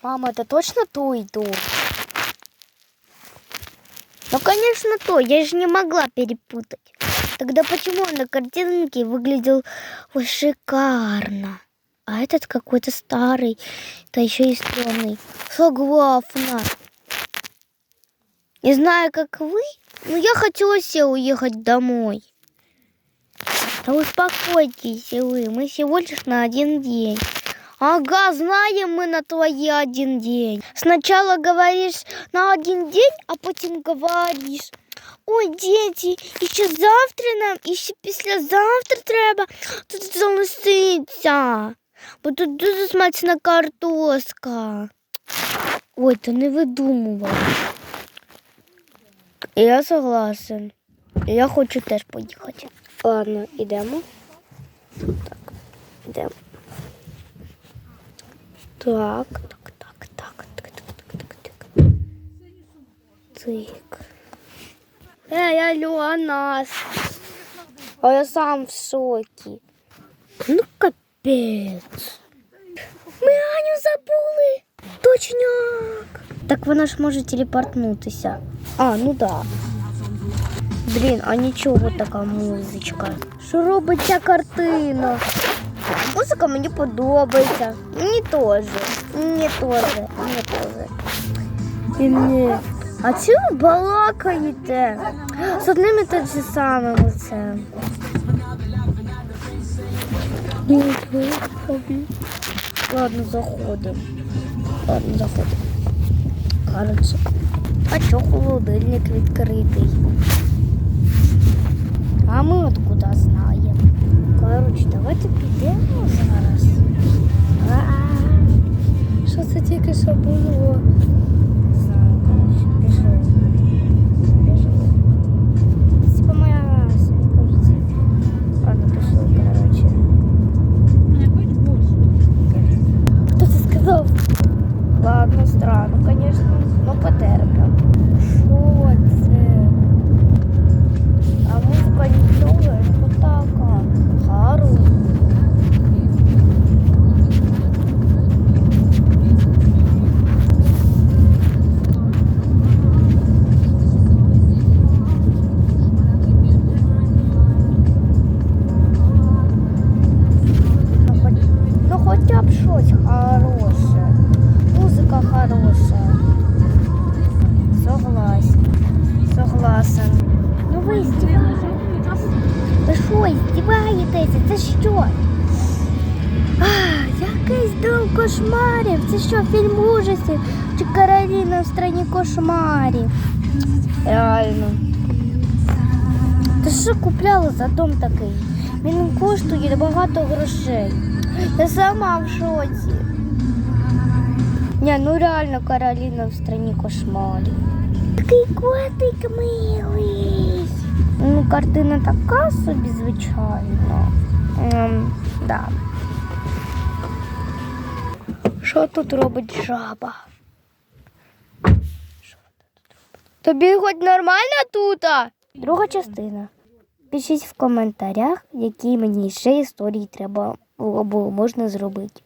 Мама, это точно то и то? Ну, конечно, то. Я же не могла перепутать. Тогда почему он на картинке выглядел шикарно? А этот какой-то старый, да еще и стрёмный. Согласна. Не знаю, как вы, но я хотела все уехать домой. Да успокойтесь вы, мы всего лишь на один день. Ага, знаем мы на твои один день. Сначала говоришь на один день, а потім говориш. Ой, діти, іще завтра нам, іще післязавтра треба тут залишитися. Бо тут дуже смачна картошка. Ой, то не видумувала. Я согласен. Я хочу теж поїхати. Ладно, ідемо. Так, ідемо. Так, так, так, так, так, так, так, так. цик. Эй, алло, Анас. А я сам в шокі. Ну, капец. Мы Аню забули. Точняк. Так вы ж може телепортнуться? А, ну да. Блин, а ничего вот такая музычка. робить ця картина? Музика мені подобається. Мені теж. Мені теж. Мені теж. І мені. А чи ви балакаєте? З одним і тим же самим це. Ладно, заходимо. Ладно, заходимо. Кажеться. А чого холодильник відкритий? Здіваєтеся? Це що? А, якийсь дом кошмарів. Це що, фільм ужасів? Чи Кароліна в страні кошмарів? Реально. Ти що купляла за дом такий? Він коштує багато грошей. Я сама в шоці. Ні, ну реально Кароліна в страні кошмарів. Такий котик милий. Ну, картина така собі, звичайно. Ем, да. Що тут робить жаба? Тобі хоч нормально тут? Друга частина. Пишіть в коментарях, які мені ще історії треба було можна зробити.